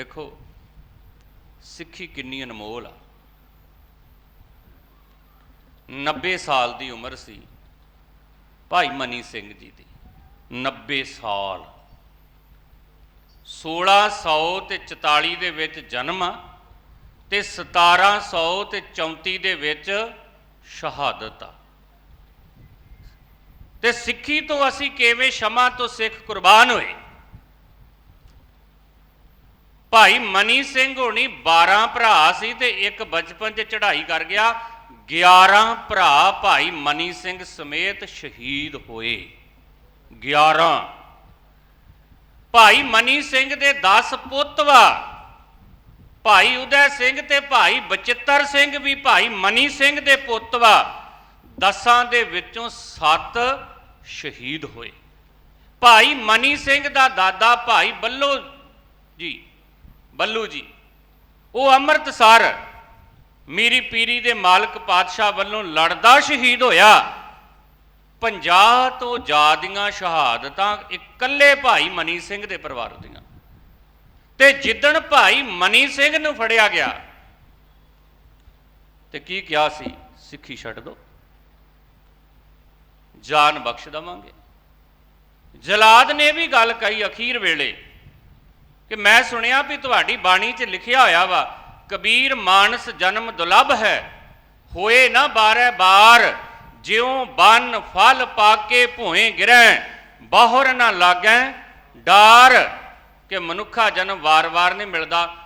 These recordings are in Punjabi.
ਦੇਖੋ, ਸਿੱਖੀ ਕਿੰਨੀ ਅਨਮੋਲ ਆ। 90 ਸਾਲ ਦੀ ਉਮਰ ਸੀ ਭਾਈ ਮਨੀ ਸਿੰਘ ਜੀ ਦੀ। 90 ਸਾਲ। 1600 ਤੇ 44 ਦੇ ਵਿੱਚ ਜਨਮ ਆ ਤੇ 1700 ਤੇ 34 ਦੇ ਵਿੱਚ ਸ਼ਹਾਦਤ ਆ। ਤੇ ਸਿੱਖੀ ਤੋਂ ਅਸੀਂ ਕਿਵੇਂ ਸ਼ਮਾ ਤੋਂ ਸਿੱਖ ਕੁਰਬਾਨ ਹੋਏ? ਭਾਈ ਮਨੀ ਸਿੰਘ ਹੋਣੀ 12 ਭਰਾ ਸੀ ਤੇ ਇੱਕ ਬਚਪਨ 'ਚ ਚੜ੍ਹਾਈ ਕਰ ਗਿਆ। 11 ਭਰਾ ਭਾਈ ਮਨੀ ਸਿੰਘ ਸਮੇਤ ਸ਼ਹੀਦ ਹੋਏ। 11 ਭਾਈ ਮਨੀ ਸਿੰਘ ਦੇ 10 ਪੁੱਤ ਵਾ। ਭਾਈ ਉਦੈ ਸਿੰਘ ਤੇ ਭਾਈ ਬਚਿੱਤਰ ਸਿੰਘ ਵੀ ਭਾਈ ਮਨੀ ਸਿੰਘ ਦੇ ਪੁੱਤ ਵਾ। ਦਸਾਂ ਦੇ ਵਿੱਚੋਂ 7 ਸ਼ਹੀਦ ਹੋਏ। ਭਾਈ ਮਨੀ ਸਿੰਘ ਦਾ ਦਾਦਾ ਭਾਈ ਬੱਲੋ ਜੀ ਬੱਲੂ ਜੀ। ਉਹ ਅੰਮ੍ਰਿਤਸਰ, ਮੀਰੀ ਪੀਰੀ ਦੇ ਮਾਲਕ ਪਾਤਸ਼ਾਹ ਵੱਲੋਂ ਲੜਦਾ ਸ਼ਹੀਦ ਹੋਇਆ। 50 ਤੋਂ ਜ਼ਿਆਦੀਆਂ ਸ਼ਹਾਦਤਾਂ ਇਕੱਲੇ ਭਾਈ ਮਨੀ ਸਿੰਘ ਦੇ ਪਰਿਵਾਰ ਦੀਆਂ। ਤੇ ਜਿੱਦਣ ਭਾਈ ਮਨੀ ਸਿੰਘ ਨੂੰ ਫੜਿਆ ਗਿਆ, ਤੇ ਕੀ ਕਿਹਾ ਸੀ? ਸਿੱਖੀ ਛੱਡ ਦੋ। ਜਾਨ ਬਖਸ਼ ਦਵਾਂਗੇ। ਜਲਾਦ ਨੇ ਵੀ ਗੱਲ ਕਹੀ ਅਖੀਰ ਵੇਲੇ। ਕਿ ਮੈਂ ਸੁਣਿਆ ਵੀ ਤੁਹਾਡੀ ਬਾਣੀ 'ਚ ਲਿਖਿਆ ਹੋਇਆ ਵਾ, ਕਬੀਰ ਮਾਨਸ ਜਨਮ ਦੁਲਭ ਹੈ, ਹੋਏ ਨਾ ਬਾਰੇ ਬਾਰ, ਜਿਉ ਬਨ ਫਲ ਪਾਕੇ ਭੋਏ ਗਿਰੈ, ਬਾਹਰ ਨਾ ਲਾਗੈ, ਡਾਰ, ਕਿ ਮਨੁੱਖਾ ਜਨਮ ਵਾਰ-ਵਾਰ ਨਹੀਂ ਮਿਲਦਾ।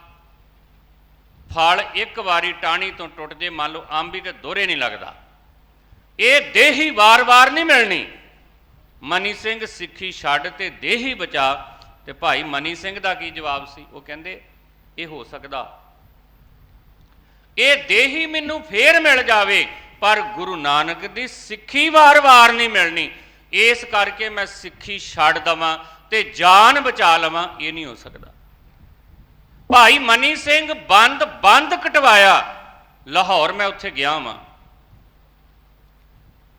ਫਲ ਇੱਕ ਵਾਰੀ ਟਾਣੀ ਤੋਂ ਟੁੱਟ ਜੇ, ਮੰਨ ਲਓ ਅੰਬੀ ਤੇ ਦੋਰੇ ਨਹੀਂ ਲੱਗਦਾ। ਇਹ ਦੇਹੀ ਵਾਰ-ਵਾਰ ਨਹੀਂ ਮਿਲਣੀ। ਮਨੀ ਸਿੰਘ ਸਿੱਖੀ ਛੱਡ ਤੇ ਦੇਹੀ ਬਚਾ ਤੇ ਭਾਈ ਮਨੀ ਸਿੰਘ ਦਾ ਕੀ ਜਵਾਬ ਸੀ? ਉਹ ਕਹਿੰਦੇ, ਇਹ ਹੋ ਸਕਦਾ। ਇਹ ਦੇਹੀ ਮੈਨੂੰ ਫੇਰ ਮਿਲ ਜਾਵੇ, ਪਰ ਗੁਰੂ ਨਾਨਕ ਦੀ ਸਿੱਖੀ ਵਾਰ-ਵਾਰ ਨਹੀਂ ਮਿਲਣੀ। ਇਸ ਕਰਕੇ ਮੈਂ ਸਿੱਖੀ ਛੱਡ ਦਵਾਂ ਤੇ ਜਾਨ ਬਚਾ ਲਵਾਂ, ਇਹ ਨਹੀਂ ਹੋ ਸਕਦਾ। ਭਾਈ ਮਨੀ ਸਿੰਘ ਬੰਦ ਬੰਦ ਕਟਵਾਇਆ। ਲਾਹੌਰ ਮੈਂ ਉੱਥੇ ਗਿਆ ਵਾਂ।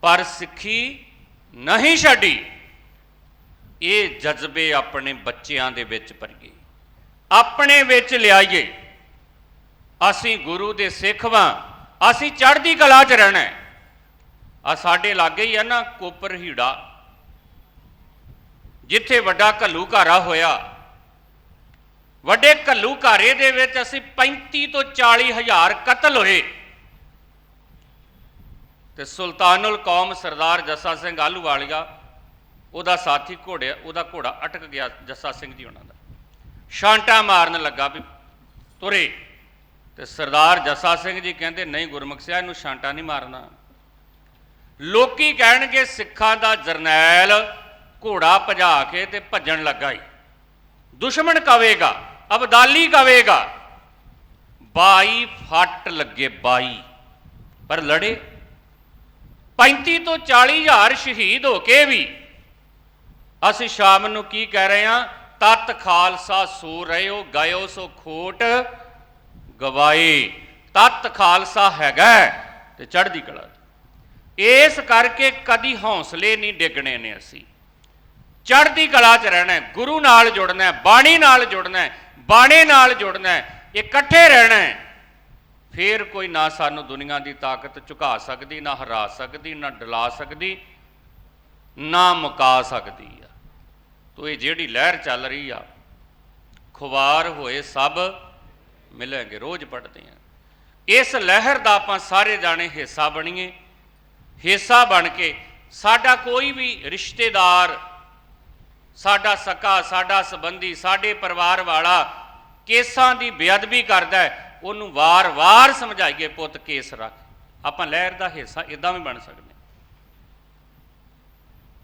ਪਰ ਸਿੱਖੀ ਨਹੀਂ ਛੱਡੀ। ਇਹ ਜਜ਼ਬੇ ਆਪਣੇ ਬੱਚਿਆਂ ਦੇ ਵਿੱਚ ਭਰੀਏ ਆਪਣੇ ਵਿੱਚ ਲਿਆਈਏ। ਅਸੀਂ ਗੁਰੂ ਦੇ ਸਿੱਖ ਵਾਂ। ਅਸੀਂ ਚੜ੍ਹਦੀ ਕਲਾ 'ਚ ਰਹਿਣਾ ਆ ਸਾਡੇ ਲਾਗੇ ਹੀ ਆ ਨਾ ਕੋਪਰ ਹੀੜਾ। ਜਿੱਥੇ ਵੱਡਾ ਘੱਲੂ ਘਾਰਾ ਹੋਇਆ। ਵੱਡੇ ਘੱਲੂ ਘਾਰੇ ਦੇ ਵਿੱਚ ਅਸੀਂ 35 ਤੋਂ 40 ਹਜ਼ਾਰ ਕਤਲ ਹੋਏ। ਤੇ ਸੁਲਤਾਨੁਲ ਕੌਮ ਸਰਦਾਰ ਜੱਸਾ ਸਿੰਘ ਆਲੂਵਾਲੀਆ ਉਹਦਾ ਸਾਥੀ ਘੋੜਿਆ, ਉਹਦਾ ਘੋੜਾ ਅਟਕ ਗਿਆ ਜੱਸਾ ਸਿੰਘ ਜੀ ਉਹਨਾਂ ਦਾ। ਛਾਂਟਾ ਮਾਰਨ ਲੱਗਾ ਵੀ ਤੁਰੇ। ਤੇ ਸਰਦਾਰ ਜੱਸਾ ਸਿੰਘ ਜੀ ਕਹਿੰਦੇ, ਨਹੀਂ ਗੁਰਮੁਖ ਸਿਆ, ਇਹਨੂੰ ਛਾਂਟਾ ਨਹੀਂ ਮਾਰਨਾ। ਲੋਕੀ ਕਹਿਣਗੇ, ਸਿੱਖਾਂ ਦਾ ਜਰਨੈਲ ਘੋੜਾ ਭਜਾ ਕੇ ਤੇ ਭੱਜਣ ਲੱਗਾ ਈ। ਦੁਸ਼ਮਣ ਕਵੇਗਾ, ਅਬਦਾਲੀ ਕਵੇਗਾ। 22 ਫੱਟ ਲੱਗੇ 22 ਪਰ ਲੜੇ। 35 ਤੋਂ 40 ਹਜ਼ਾਰ ਸ਼ਹੀਦ ਹੋ ਕੇ ਵੀ ਅਸੀਂ ਸ਼ਾਮ ਨੂੰ ਕੀ ਕਹਿ ਰਹੇ ਹਾਂ? ਤਤ ਖਾਲਸਾ ਸੋ ਰਹਿਓ ਗਇਓ ਸੋ ਖੋਟ ਗਵਾਏ ਤਤ ਖਾਲਸਾ ਹੈਗਾ ਤੇ ਚੜ੍ਹਦੀ ਕਲਾ ਇਸ ਕਰਕੇ ਕਦੀ ਹੌਸਲੇ ਨਹੀਂ ਡਿੱਗਣੇ ਨੇ ਅਸੀਂ। ਚੜ੍ਹਦੀ ਕਲਾ 'ਚ ਰਹਿਣਾ ਗੁਰੂ ਨਾਲ ਜੁੜਨਾ ਬਾਣੀ ਨਾਲ ਜੁੜਨਾ ਹੈ, ਬਾਣੇ ਨਾਲ ਜੁੜਨਾ ਇਕੱਠੇ ਰਹਿਣਾ ਹੈ। ਫੇਰ ਕੋਈ ਨਾ ਸਾਨੂੰ ਦੁਨੀਆ ਦੀ ਤਾਕਤ ਝੁਕਾ ਸਕਦੀ ਨਾ ਹਰਾ ਸਕਦੀ ਨਾ ਡਲਾ ਸਕਦੀ ਨਾ ਮੁਕਾ ਸਕਦੀ ਤੋ ਇਹ ਜਿਹੜੀ ਲਹਿਰ ਚੱਲ ਰਹੀ ਆ, ਖੁਵਾਰ ਹੋਏ ਸਭ ਮਿਲਾਂਗੇ, ਰੋਜ਼ ਪੜਦੇ ਆ। ਇਸ ਲਹਿਰ ਦਾ ਆਪਾਂ ਸਾਰੇ ਜਾਣੇ ਹਿੱਸਾ ਬਣੀਏ। ਹਿੱਸਾ ਬਣ ਕੇ ਸਾਡਾ ਕੋਈ ਵੀ ਰਿਸ਼ਤੇਦਾਰ, ਸਾਡਾ ਸਕਾ, ਸਾਡਾ ਸੰਬੰਧੀ, ਸਾਡੇ ਪਰਿਵਾਰ ਵਾਲਾ ਕੇਸਾਂ ਦੀ ਬੇਅਦਬੀ ਕਰਦਾ ਹੈ, ਉਹਨੂੰ ਵਾਰ-ਵਾਰ ਸਮਝਾਈਏ, ਪੁੱਤ ਕੇਸ ਰੱਖ। ਆਪਾਂ ਲਹਿਰ ਦਾ ਹਿੱਸਾ ਇਦਾਂ ਵੀ ਬਣ ਸਕਦੇ ਹਾਂ।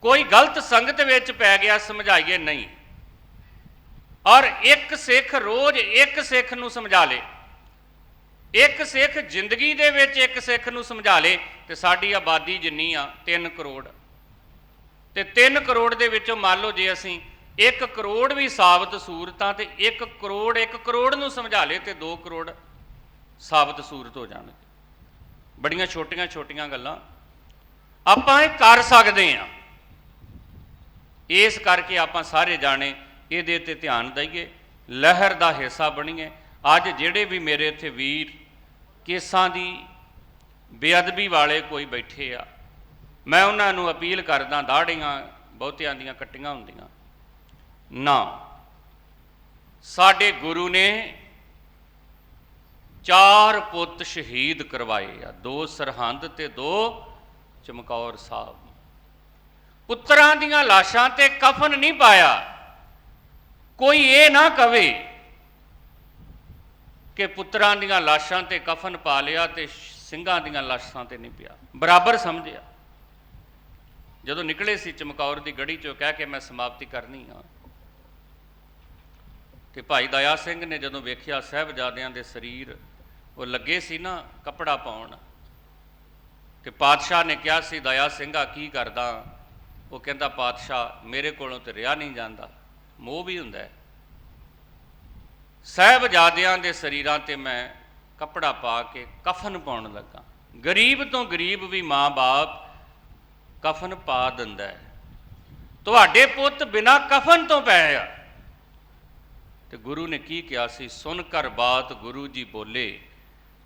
ਕੋਈ ਗਲਤ ਸੰਗਤ ਵਿੱਚ ਪੈ ਗਿਆ, ਸਮਝਾਈਏ ਨਹੀਂ। ਔਰ ਇੱਕ ਸਿੱਖ ਰੋਜ਼ ਇੱਕ ਸਿੱਖ ਨੂੰ ਸਮਝਾ ਲੇ। ਇੱਕ ਸਿੱਖ ਜ਼ਿੰਦਗੀ ਦੇ ਵਿੱਚ ਇੱਕ ਸਿੱਖ ਨੂੰ ਸਮਝਾ ਲੇ ਤੇ ਸਾਡੀ ਆਬਾਦੀ ਜਿੰਨੀ ਆ 3 ਕਰੋੜ। ਤੇ 3 ਕਰੋੜ ਦੇ ਵਿੱਚੋਂ ਮੰਨ ਲਓ ਜੇ ਅਸੀਂ 1 ਕਰੋੜ ਵੀ ਸਾਬਤ ਸੂਰਤਾਂ ਤੇ 1 ਕਰੋੜ 1 ਕਰੋੜ ਨੂੰ ਸਮਝਾ ਲੇ ਤੇ 2 ਕਰੋੜ ਸਾਬਤ ਸੂਰਤ ਹੋ ਜਾਣਗੇ। ਬੜੀਆਂ ਛੋਟੀਆਂ ਛੋਟੀਆਂ ਗੱਲਾਂ। ਆਪਾਂ ਇਹ ਕਰ ਸਕਦੇ ਹਾਂ। ਇਸ ਕਰਕੇ ਆਪਾਂ ਸਾਰੇ ਜਾਣੇ ਇਹਦੇ ਤੇ ਧਿਆਨ ਦਈਏ, ਲਹਿਰ ਦਾ ਹਿੱਸਾ ਬਣੀਏ। ਅੱਜ ਜਿਹੜੇ ਵੀ ਮੇਰੇ ਇੱਥੇ ਵੀਰ ਕੇਸਾਂ ਦੀ ਬੇਅਦਬੀ ਵਾਲੇ ਕੋਈ ਬੈਠੇ ਆ, ਮੈਂ ਉਹਨਾਂ ਨੂੰ ਅਪੀਲ ਕਰਦਾ ਦਾੜੀਆਂ ਬਹੁਤਿਆਂ ਦੀਆਂ ਕੱਟੀਆਂ ਹੁੰਦੀਆਂ। ਨਾ, ਸਾਡੇ ਗੁਰੂ ਨੇ ਚਾਰ ਪੁੱਤ ਸ਼ਹੀਦ ਕਰਵਾਏ ਆ, ਦੋ ਸਰਹੰਦ ਤੇ ਦੋ ਚਮਕੌਰ ਸਾਹਿਬ। ਪੁੱਤਰਾਂ ਦੀਆਂ ਲਾਸ਼ਾਂ ਤੇ ਕਫਨ ਨਹੀਂ ਪਾਇਆ। ਕੋਈ ਇਹ ਨਾ ਕਵੇ ਕਿ ਪੁੱਤਰਾਂ ਦੀਆਂ ਲਾਸ਼ਾਂ ਤੇ ਕਫਨ ਪਾ ਲਿਆ ਤੇ ਸਿੰਘਾਂ ਦੀਆਂ ਲਾਸ਼ਾਂ ਤੇ ਨਹੀਂ ਪਿਆ। ਬਰਾਬਰ ਸਮਝਿਆ। ਜਦੋਂ ਨਿਕਲੇ ਸੀ ਚਮਕੌਰ ਦੀ ਗੜੀ ਚੋਂ ਕਹਿ ਕੇ ਮੈਂ ਸਮਾਪਤੀ ਕਰਨੀ ਆ। ਤੇ ਭਾਈ ਦਇਆ ਸਿੰਘ ਨੇ ਜਦੋਂ ਵੇਖਿਆ ਸਾਹਿਬਜ਼ਾਦਿਆਂ ਦੇ ਸਰੀਰ, ਉਹ ਲੱਗੇ ਸੀ ਨਾ ਕੱਪੜਾ ਪਾਉਣ। ਤੇ ਪਾਤਸ਼ਾਹ ਨੇ ਕਿਹਾ ਸੀ, ਦਇਆ ਸਿੰਘਾ ਕੀ ਕਰਦਾ? ਉਹ ਕਹਿੰਦਾ, ਪਾਤਸ਼ਾਹ, ਮੇਰੇ ਕੋਲੋਂ ਤੇ ਰਿਆ ਨਹੀਂ ਜਾਂਦਾ। ਮੋਹ ਵੀ ਹੁੰਦਾ ਹੈ। ਸਹਿਬਜ਼ਾਦਿਆਂ ਦੇ ਸਰੀਰਾਂ ਤੇ ਮੈਂ ਕੱਪੜਾ ਪਾ ਕੇ ਕਫਨ ਪਾਉਣ ਲੱਗਾ। ਗਰੀਬ ਤੋਂ ਗਰੀਬ ਵੀ ਮਾਂ-ਬਾਪ ਕਫਨ ਪਾ ਦਿੰਦਾ ਹੈ। ਤੁਹਾਡੇ ਪੁੱਤ ਬਿਨਾ ਕਫਨ ਤੋਂ ਪਏ ਆ। ਤੇ ਗੁਰੂ ਨੇ ਕੀ ਕਿਹਾ ਸੀ? ਸੁਣ ਕਰ ਬਾਤ, ਗੁਰੂ ਜੀ ਬੋਲੇ।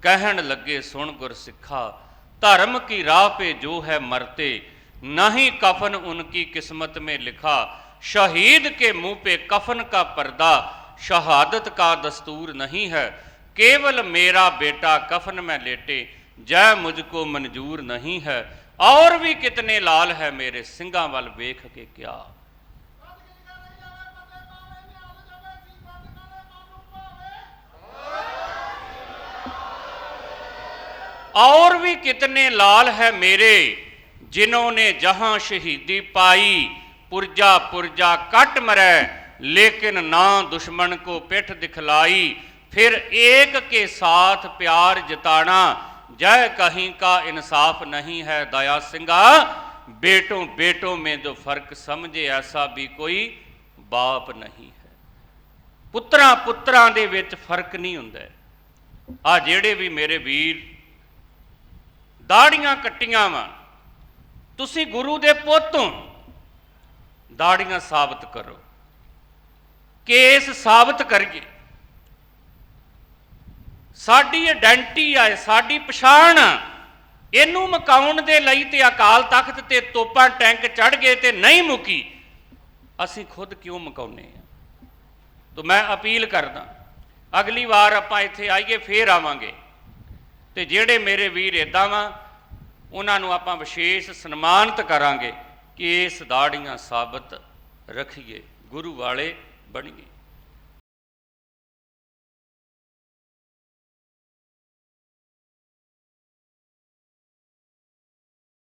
ਕਹਿਣ ਲੱਗੇ, ਸੁਣ ਗੁਰ ਸਿੱਖਾ ਧਰਮ ਕੀ ਰਾਹ ਪੇ ਜੋ ਹੈ ਮਰਤੇ। मरते नहीं कफन उनकी किस्मत में लिखा शहीद के मुंह पे कफन का पर्दा शहादत का दस्तूर नहीं है केवल मेरा बेटा कफन में लेटे जय मुझको मंजूर नहीं है और भी कितने लाल है मेरे सिंगा वाल वेख के क्या और भी कितने लाल है मेरे जिन्होंने जहां शहीदी पाई पुरजा पुरजा कट मरे लेकिन ना दुश्मन को पिठ दिखलाई फिर एक के साथ प्यार जताना जय कहीं का इंसाफ नहीं है दया सिंगा बेटों बेटों में जो फर्क समझे ऐसा भी कोई बाप नहीं है ਪੁੱਤਰਾਂ ਪੁੱਤਰਾਂ ਦੇ ਵਿੱਚ ਫਰਕ ਨਹੀਂ ਹੁੰਦਾ ਆ ਜਿਹੜੇ ਵੀ ਮੇਰੇ ਵੀਰ ਦਾੜੀਆਂ ਕੱਟੀਆਂ ਵਾ ਤੁਸੀਂ ਗੁਰੂ ਦੇ ਪੁੱਤ ਹੋ। ਦਾੜੀਆਂ ਸਾਬਤ ਕਰੋ। ਕੇਸ ਸਾਬਤ ਕਰੀਏ। ਸਾਡੀ ਆਇਡੈਂਟੀ ਆ, ਸਾਡੀ ਪਛਾਣ ਆ। ਇਹਨੂੰ ਮਕਾਉਣ ਦੇ ਲਈ ਤੇ ਅਕਾਲ ਤਖਤ ਤੇ ਤੋਪਾਂ ਟੈਂਕ ਚੜ ਗਏ ਤੇ ਨਹੀਂ ਮੁਕੀ। ਅਸੀਂ ਖੁਦ ਕਿਉਂ ਮਕਾਉਨੇ ਆ? ਤਾਂ ਮੈਂ ਅਪੀਲ ਕਰਦਾ, ਅਗਲੀ ਵਾਰ ਆਪਾਂ ਇੱਥੇ ਆਈਏ, ਫੇਰ ਆਵਾਂਗੇ। ਤੇ ਜਿਹੜੇ ਮੇਰੇ ਵੀਰ ਇਦਾਂ ਵਾਂ ਉਹਨਾਂ ਨੂੰ ਆਪਾਂ ਵਿਸ਼ੇਸ਼ ਸਨਮਾਨਿਤ ਕਰਾਂਗੇ ਕਿ ਇਸ ਦਾੜੀਆਂ ਸਾਬਤ ਰੱਖੀਏ ਗੁਰੂ ਵਾਲੇ ਬਣੀਏ।